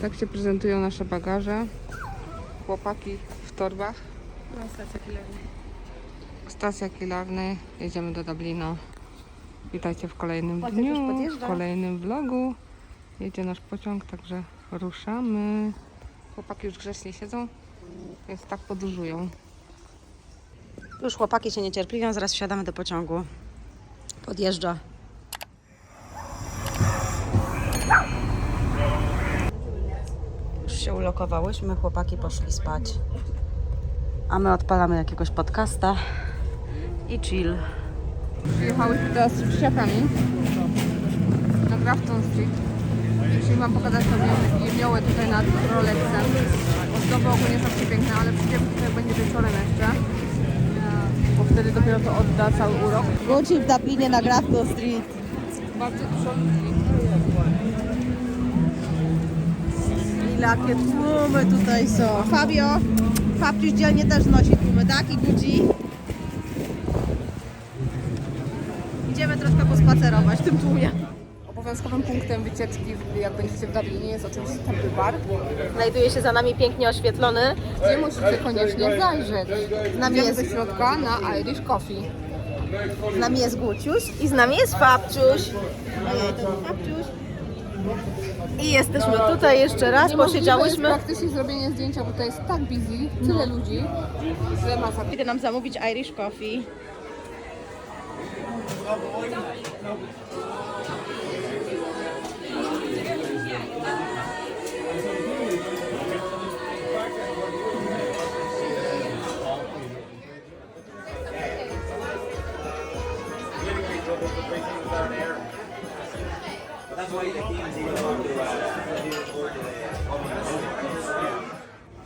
Tak się prezentują nasze bagaże. Chłopaki w torbach. No, stacja Killerny. Stacja Kilarny. Jedziemy do Dublinu. Witajcie w kolejnym Pociąg dniu, w kolejnym vlogu. Jedzie nasz pociąg, także ruszamy. Chłopaki już grzecznie siedzą, więc tak podróżują. Już chłopaki się niecierpliwią, zaraz wsiadamy do pociągu. Podjeżdża. Już się ulokowałyśmy, chłopaki poszli spać. A my odpalamy jakiegoś podcasta i chill. Przyjechałyśmy teraz z dzieciakami na Grafton Street. Chcieli Wam pokazać tą jemiołę tutaj nad Rolexem. Ozdoby ogólnie są przepiękne, ale przyjdziemy tutaj będzie wieczorem jeszcze. Bo wtedy dopiero to odda cały urok. Gucci w Dublinie na Grafton Street. Bardzo dużo ludzi. I jakie tłumy tutaj są. Fabio, Fabciuś dzielnie też nosi tłumy, tak? I Gucci. Idziemy troszkę pospacerować w tym tłumie. Obowiązkowym punktem wycieczki, jak będziecie w Dublinie, jest oczywiście Temple Bar, Znajduje się za nami pięknie oświetlony. gdzie musicie koniecznie zajrzeć. Z nami Idziemy jest, do środka na Irish Coffee. z nami jest Guciuś i z nami jest Fabciuś. Ojej, to był Fabciuś. I jesteśmy tutaj jeszcze raz, posiedziałyśmy. jest praktycznie zrobienie zdjęcia, bo to jest tak busy, tyle ludzi, że masa. Idę nam zamówić Irish Coffee.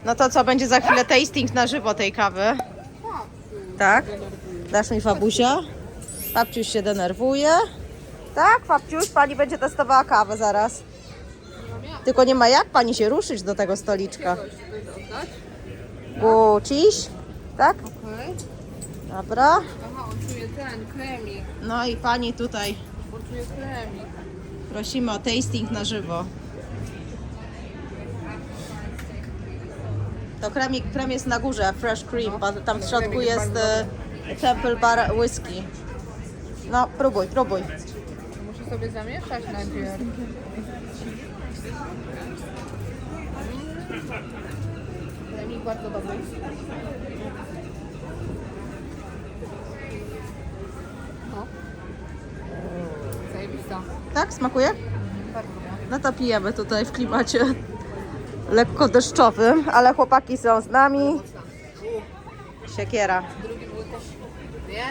No to co, będzie za chwilę tasting na żywo tej kawy? Tak? Dasz mi Fabusia? Fabciuś się denerwuje. Tak, Fabciuś, pani będzie testowała kawę zaraz. Tylko nie ma jak pani się ruszyć do tego stoliczka. Guciś? Tak? Okej. Dobra. Aha, on czuje ten, kremik. No i pani tutaj On czuje kremik. Prosimy o tasting na żywo. To kremik, krem jest na górze, fresh cream, pa- tam w środku jest e, Temple Bar Whisky. No, próbuj, próbuj. Muszę sobie zamieszać najpierw. Kremik bardzo dobry. No. Zajebista. Tak, smakuje? Bardzo. No to pijemy tutaj w klimacie lekko deszczowym, ale chłopaki są z nami. Siekiera. Nie,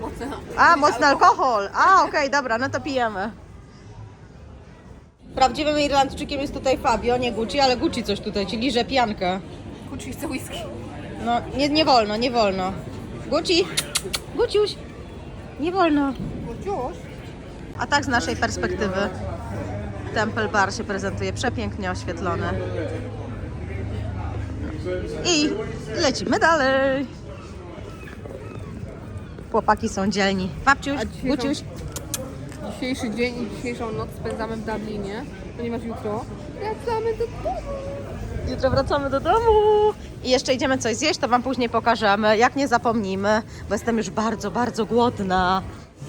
mocno. A, mocny alkohol. A, okej, dobra, no to pijemy. Prawdziwym Irlandczykiem jest tutaj Fabio, nie Gucci, ale Gucci coś tutaj ci liże piankę. Kuczy chce whisky. No, nie, nie wolno, nie wolno. Gucci, Guciuś, nie wolno. Kuciuś? A tak z naszej perspektywy Temple Bar się prezentuje przepięknie oświetlony. I lecimy dalej. Chłopaki są dzielni. Babciuś, dzisiejszą- Guciuś. Dzisiejszy dzień i dzisiejszą noc spędzamy w Dublinie, ponieważ jutro wracamy do domu. Jutro wracamy do domu. I jeszcze idziemy coś zjeść, to Wam później pokażemy, jak nie zapomnimy, bo jestem już bardzo, bardzo głodna.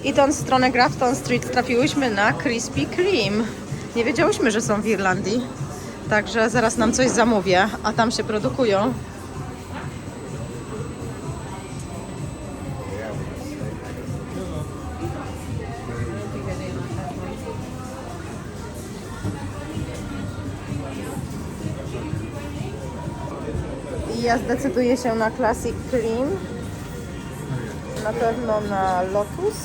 Idąc w stronę Grafton Street trafiłyśmy na Krispy Kreme. Nie wiedziałyśmy, że są w Irlandii, także zaraz nam coś zamówię, a tam się produkują. Ja zdecyduję się na Classic Cream. Na pewno na Lotus.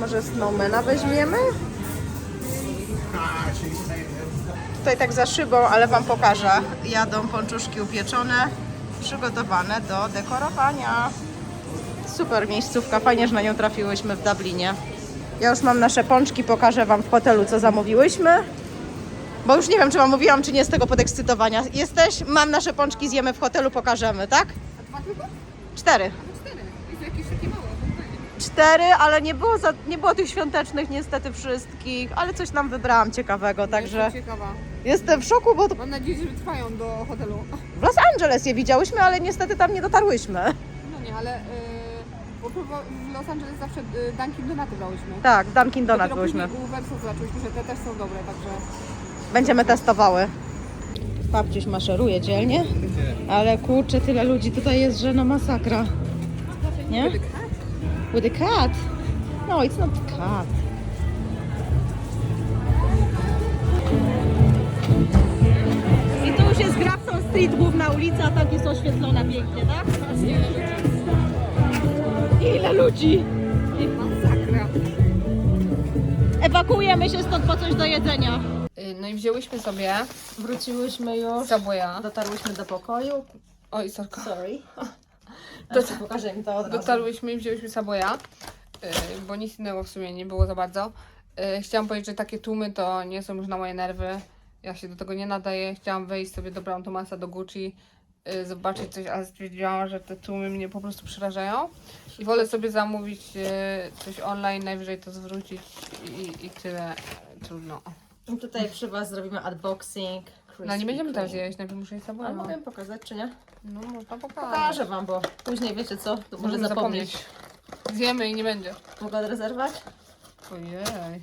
Może Snowmana weźmiemy? Tutaj tak za szybą, ale Wam pokażę. Jadą pączuszki upieczone, przygotowane do dekorowania. Super miejscówka, fajnie, że na nią trafiłyśmy w Dublinie. Ja już mam nasze pączki, pokażę Wam w hotelu, co zamówiłyśmy. Bo już nie wiem, czy Wam mówiłam, czy nie z tego podekscytowania. Jesteś? Mam nasze pączki, zjemy w hotelu, pokażemy, tak? A dwa tylko? Cztery. Cztery. Jest jakieś takie małe. cztery, ale nie było, za, nie było tych świątecznych niestety wszystkich, ale coś nam wybrałam ciekawego, także Jestem ciekawa. jestem w szoku, bo Mam nadzieję, że wytrwają do hotelu. w Los Angeles je widziałyśmy, ale niestety tam nie dotarłyśmy. No nie, ale yy, bo w Los Angeles zawsze yy, Dunkin Donaty brałyśmy. Tak, w Dunkin Donut Dopiero byłyśmy. później U Verso zobaczyłyśmy, że te też są dobre, także... Będziemy testowały. Babciuś maszeruje dzielnie, ale kurczę, tyle ludzi tutaj jest, że no masakra. Nie? With a cat? No, it's not a cat. I tu już jest Grafton Street, główna ulica, tak jest oświetlona pięknie, tak? Ile ludzi! Masakra. Ewakuujemy się stąd po coś do jedzenia. Yy, no i wzięłyśmy sobie Wróciłyśmy już, Subwaya. dotarłyśmy do pokoju. Oj, sorka. Sorry. Do- To pokażę im to od razu. Dotarłyśmy i wzięłyśmy Subwaya, yy, bo nic innego w sumie nie było za bardzo. Yy, chciałam powiedzieć, że takie tłumy to nie są już na moje nerwy. Ja się do tego nie nadaję. Chciałam wejść sobie do Brown Thomasa, do Gucci, zobaczyć coś, ale stwierdziłam, że te tłumy mnie po prostu przerażają. I wolę sobie zamówić coś online, najwyżej to zwrócić i, i tyle. Trudno. Tutaj przy Was zrobimy unboxing. No nie będziemy teraz jeść, najpierw muszę jeść A Subwaya. mogę pokazać, czy nie? No, można pokazać. Pokażę Wam, bo później wiecie co, to może Możemy zapomnieć. Zjemy i nie będzie. Mogę odrezerwować? Ojej.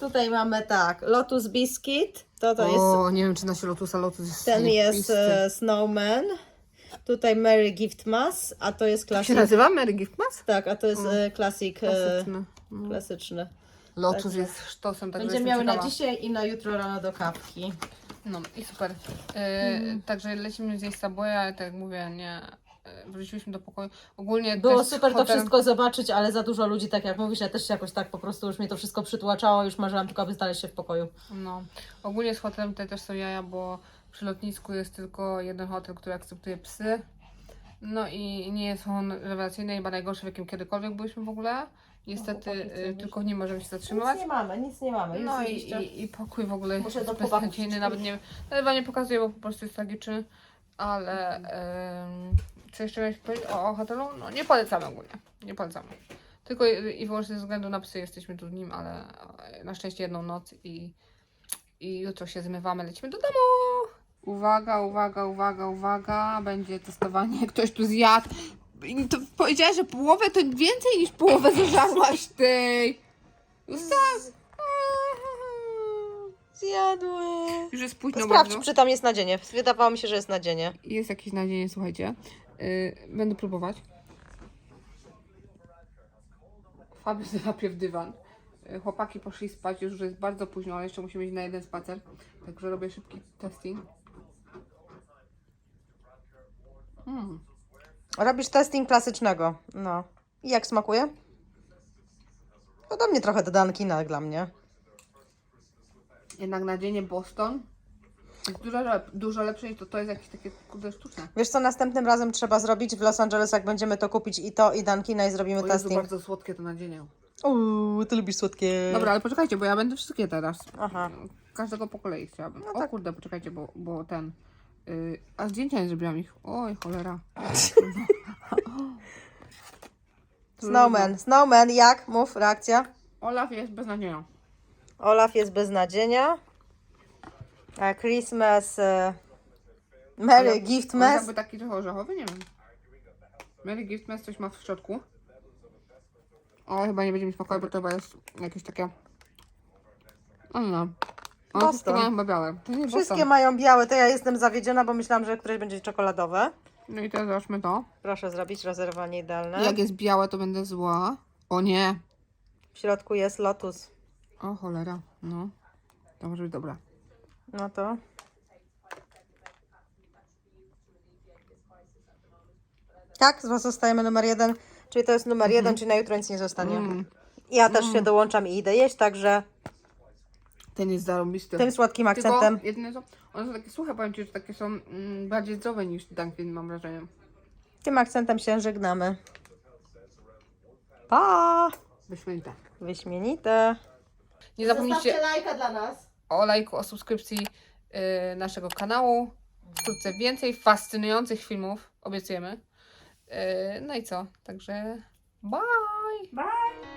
Tutaj mamy tak, Lotus Biscuit, to to jest, O, nie wiem, czy nasze Lotusa Lotus jest ten jest zajebisty. e, Snowman. Tutaj Mary Gift Mass, a to jest Jak się nazywa Mary Gift Mask? Tak, a to jest e, klasik e, Klasyczny. No. klasyczny. Lotus jest sztosem, także Będziemy miały na dzisiaj i na jutro rano do kawki. No i super. E, Także lecimy zjeść Subwaya, ale tak jak mówię, nie... e, Wróciliśmy do pokoju. Ogólnie Było super to hotel- wszystko zobaczyć, ale za dużo ludzi, tak jak mówisz, ja też się jakoś tak po prostu już mnie to wszystko przytłaczało, już marzyłam tylko, aby znaleźć się w pokoju. No. Ogólnie z hotelem tutaj też są jaja, bo przy lotnisku jest tylko jeden hotel, który akceptuje psy. No i nie jest on rewelacyjny, chyba najgorszy, w jakim kiedykolwiek byliśmy w ogóle. Niestety co y, tylko w nim możemy się zatrzymywać. Nic nie mamy, nic nie mamy. No i, i, i pokój w ogóle Muszę jest to popatrzeć. beznadziejny, nawet nie nawet wam nie pokazuję, bo po prostu jest tragiczny, ale em, co jeszcze miałeś powiedzieć o, o hotelu? No nie polecamy ogólnie, nie polecamy. Tylko i, i wyłącznie ze względu na psy jesteśmy tu z nim, ale e, na szczęście jedną noc i, i jutro się zmywamy, lecimy do domu. Uwaga, uwaga, uwaga, uwaga, będzie testowanie, ktoś tu zjadł. To powiedziałaś, że połowę to więcej niż połowę zażarłaś tej. Zostaw. Zjadły. Już jest późno Sprawdź, bardzo. czy tam jest nadzienie. Wydawało mi się, że jest nadzienie. Jest jakieś nadzieje, słuchajcie. Yy, będę próbować. Fabiusz zapie w dywan. Yy, chłopaki poszli spać, już jest bardzo późno, ale jeszcze musimy iść na jeden spacer. Także robię szybki testing. Mm. Robisz testing klasycznego. No. I jak smakuje? Podobnie trochę do Dankina dla mnie. Jednak nadzienie Boston jest dużo, lep- dużo lepsze niż to, to jest jakieś takie kurde sztuczne. Wiesz co następnym razem trzeba zrobić w Los Angeles, jak będziemy to kupić i to, i Dankina i zrobimy O Jezu, testing. bardzo słodkie to nadzienie. Uuu, ty lubisz słodkie. Dobra, ale poczekajcie, bo ja będę wszystkie teraz. Aha. Każdego po kolei chciałabym. No o tak. kurde, poczekajcie, bo, bo ten. Yy, a zdjęcia nie zrobiłam ich. Oj, cholera. Snowman. Snowman, jak? Mów, reakcja. Olaf jest beznadzieją. Olaf jest bez nadzienia. A Christmas... E... Merry Ale- Gift On Mess. jakby taki trochę orzechowy, nie wiem. Mary Gift Mess coś ma w środku. O, chyba nie będzie mi spokoju, bo to chyba jest jakieś takie... O no. One wszystkie Boston. mają chyba białe. To nie Wszystkie Boston. mają białe, to ja jestem zawiedziona, bo myślałam, że któreś będzie czekoladowe. No i teraz zobaczmy to. Proszę zrobić rezerwowanie idealne. Jak jest białe, to będę zła. O nie. W środku jest lotus. O cholera. No. To może być dobre. No to. Tak, z Was zostajemy numer jeden. Czyli to jest numer jeden, czyli na jutro nic nie zostanie. Mm. Ja też się dołączam i idę jeść, także Ten jest zarąbisty. tym słodkim Tylko akcentem. jedyne co, one są takie suche, powiem Ci, że takie są mm, bardziej zdrowe niż Dunkin, mam wrażenie. Tym akcentem się żegnamy. Pa! Wyśmienite. Wyśmienite. Nie zapomnijcie lajka dla nas. o lajku, o subskrypcji yy, naszego kanału. Wkrótce więcej fascynujących filmów, obiecujemy. Yy, no i co? Także bye! Bye!